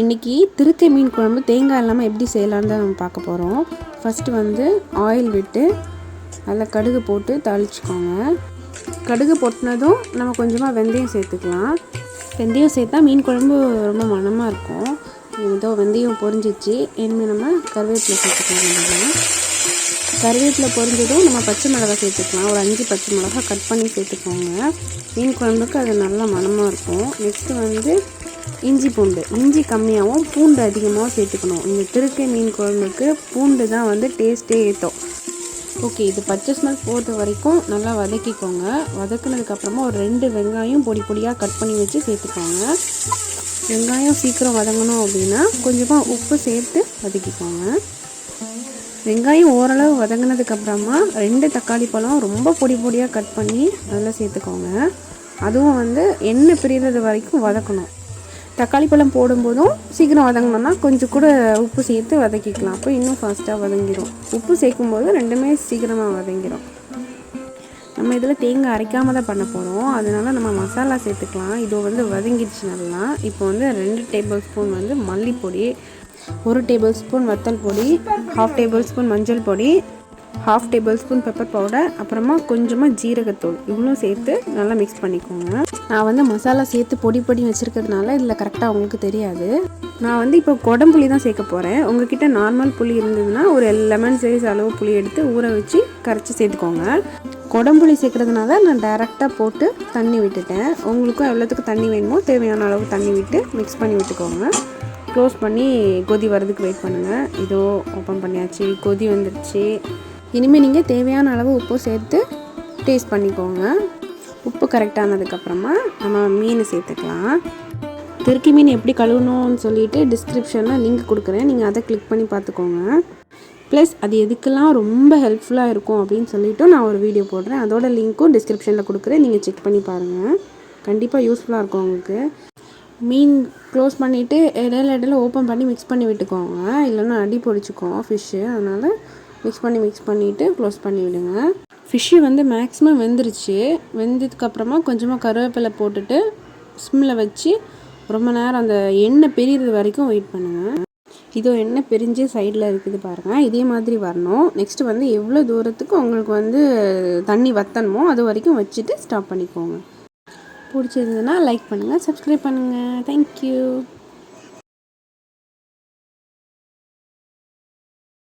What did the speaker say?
இன்றைக்கி திருக்கை மீன் குழம்பு தேங்காய் இல்லாமல் எப்படி செய்யலான்னு தான் நம்ம பார்க்க போகிறோம் ஃபஸ்ட்டு வந்து ஆயில் விட்டு அதில் கடுகு போட்டு தாளிச்சுக்கோங்க. கடுகு பொட்டினதும் நம்ம கொஞ்சமாக வெந்தயம் சேர்த்துக்கலாம். வெந்தயம் சேர்த்தா மீன் குழம்பு ரொம்ப மணமாக இருக்கும். ஏதோ வெந்தயம் பொரிஞ்சிச்சு. இனிமேல் நம்ம கருவேப்பிலை சேர்த்துக்கலாம் கருவேப்பிலை பொரிஞ்சதும் நம்ம பச்சை மிளகா சேர்த்துக்கலாம். ஒரு அஞ்சு பச்சை மிளகா கட் பண்ணி சேர்த்துக்கோங்க. மீன் குழம்புக்கு அது நல்லா மணமாக இருக்கும். நெக்ஸ்ட்டு வந்து இஞ்சி பூண்டு. இஞ்சி கம்மியாகவும் பூண்டு அதிகமாகவும் சேர்த்துக்கணும். இந்த திருக்கை மீன் குழம்புக்கு பூண்டு தான் வந்து டேஸ்ட்டே ஏற்றும் ஓகே இது பச்சை ஸ்மெல் போகிறது வரைக்கும் நல்லா வதக்கிக்கோங்க. வதக்குனதுக்கப்புறமா ஒரு ரெண்டு வெங்காயம் பொடி பொடியாக கட் பண்ணி வச்சு சேர்த்துக்கோங்க. வெங்காயம் சீக்கிரம் வதங்கணும் அப்படின்னா கொஞ்சமாக உப்பு சேர்த்து வதக்கிக்கோங்க. வெங்காயம் ஓரளவு வதங்கினதுக்கப்புறமா ரெண்டு தக்காளி பழம் ரொம்ப பொடி பொடியாக கட் பண்ணி அதில் சேர்த்துக்கோங்க. அதுவும் வந்து எண்ணெய் பிரிகிறது வரைக்கும் வதக்கணும். தக்காளி பழம் போடும்போதும் சீக்கிரம் வதங்கினோம்னா கொஞ்சம் கூட உப்பு சேர்த்து வதக்கிக்கலாம். அப்போ இன்னும் ஃபாஸ்ட்டாக வதங்கிடும் உப்பு சேர்க்கும்போது ரெண்டுமே சீக்கிரமாக வதங்கிடும் நம்ம இதில் தேங்காய் அரைக்காமல் தான் பண்ண போகிறோம் அதனால நம்ம மசாலா சேர்த்துக்கலாம். இது வந்து வதங்கிடுச்சு நல்லா. இப்போ வந்து ரெண்டு டேபிள் ஸ்பூன் வந்து மல்லிப்பொடி ஒரு டேபிள் ஸ்பூன் வத்தல் பொடி ஹாஃப் டேபிள் ஸ்பூன் மஞ்சள் பொடி half table spoon pepper powder அப்புறமா கொஞ்சமாக ஜீரகத்தூள். இவ்வளோ சேர்த்து நல்லா மிக்ஸ் பண்ணிக்கோங்க. நான் வந்து மசாலா சேர்த்து பொடி பொடி வச்சுருக்கிறதுனால இதில் கரெக்டாக உங்களுக்கு தெரியாது. நான் வந்து இப்போ குடம்புளி தான் சேர்க்க போகிறேன் உங்ககிட்ட நார்மல் புளி இருந்ததுன்னா ஒரு லெமன் சைஸ் அளவு புளி எடுத்து ஊற வச்சு கரைச்சி சேர்த்துக்கோங்க. குடம்புளி சேர்க்குறதுனால நான் டைரெக்டாக போட்டு தண்ணி விட்டுட்டேன். உங்களுக்கும் எவ்வளோத்துக்கு தண்ணி வேணுமோ தேவையான அளவு தண்ணி விட்டு மிக்ஸ் பண்ணி விட்டுக்கோங்க. க்ளோஸ் பண்ணி கொதி வரதுக்கு வெயிட் பண்ணுங்கள் இதோ ஓப்பன் பண்ணியாச்சு. கொதி வந்துடுச்சு இனிமேல் நீங்கள் தேவையான அளவு உப்பு சேர்த்து டேஸ்ட் பண்ணிக்கோங்க. உப்பு கரெக்டானதுக்கப்புறமா நம்ம மீன் சேர்த்துக்கலாம். திருக்கி மீன் எப்படி கழுவணும்னு சொல்லிட்டு டிஸ்கிரிப்ஷனில் லிங்க் கொடுக்குறேன். நீங்கள் அதை கிளிக் பண்ணி பார்த்துக்கோங்க. ப்ளஸ் அது எதுக்கெல்லாம் ரொம்ப ஹெல்ப்ஃபுல்லாக இருக்கும் அப்படின்னு சொல்லிவிட்டு நான் ஒரு வீடியோ போடுறேன். அதோட லிங்க்கும் டிஸ்கிரிப்ஷனில் கொடுக்குறேன். நீங்கள் செக் பண்ணி பாருங்கள் கண்டிப்பாக யூஸ்ஃபுல்லாக இருக்கும் உங்களுக்கு. மீன் க்ளோஸ் பண்ணிவிட்டு இடையில இடையில ஓப்பன் பண்ணி மிக்ஸ் பண்ணி விட்டுக்கோங்க. இல்லைன்னா அடி பிடிச்சிக்கும் ஃபிஷ்ஷு அதனால் மிக்ஸ் பண்ணி மிக்ஸ் பண்ணிவிட்டு க்ளோஸ் பண்ணி விடுங்க. ஃபிஷ்ஷு வந்து மேக்ஸிமம் வெந்துருச்சு. வெந்ததுக்கப்புறமா கொஞ்சமாக கருவேப்பிலை போட்டுட்டு ஸ்மில் வச்சு ரொம்ப நேரம் அந்த எண்ணெய் பிரிகிறது வரைக்கும் வெயிட் பண்ணுங்கள் இதோ எண்ணெய் பிரிஞ்சு சைடில் இருக்குது பாருங்கள் இதே மாதிரி வரணும். நெக்ஸ்ட்டு வந்து எவ்வளோ தூரத்துக்கு உங்களுக்கு வந்து தண்ணி வத்தணுமோ அது வரைக்கும் வச்சுட்டு ஸ்டாப் பண்ணிக்கோங்க. பிடிச்சிருந்ததுன்னா லைக் பண்ணுங்கள் சப்ஸ்கிரைப் பண்ணுங்கள் தேங்க்யூ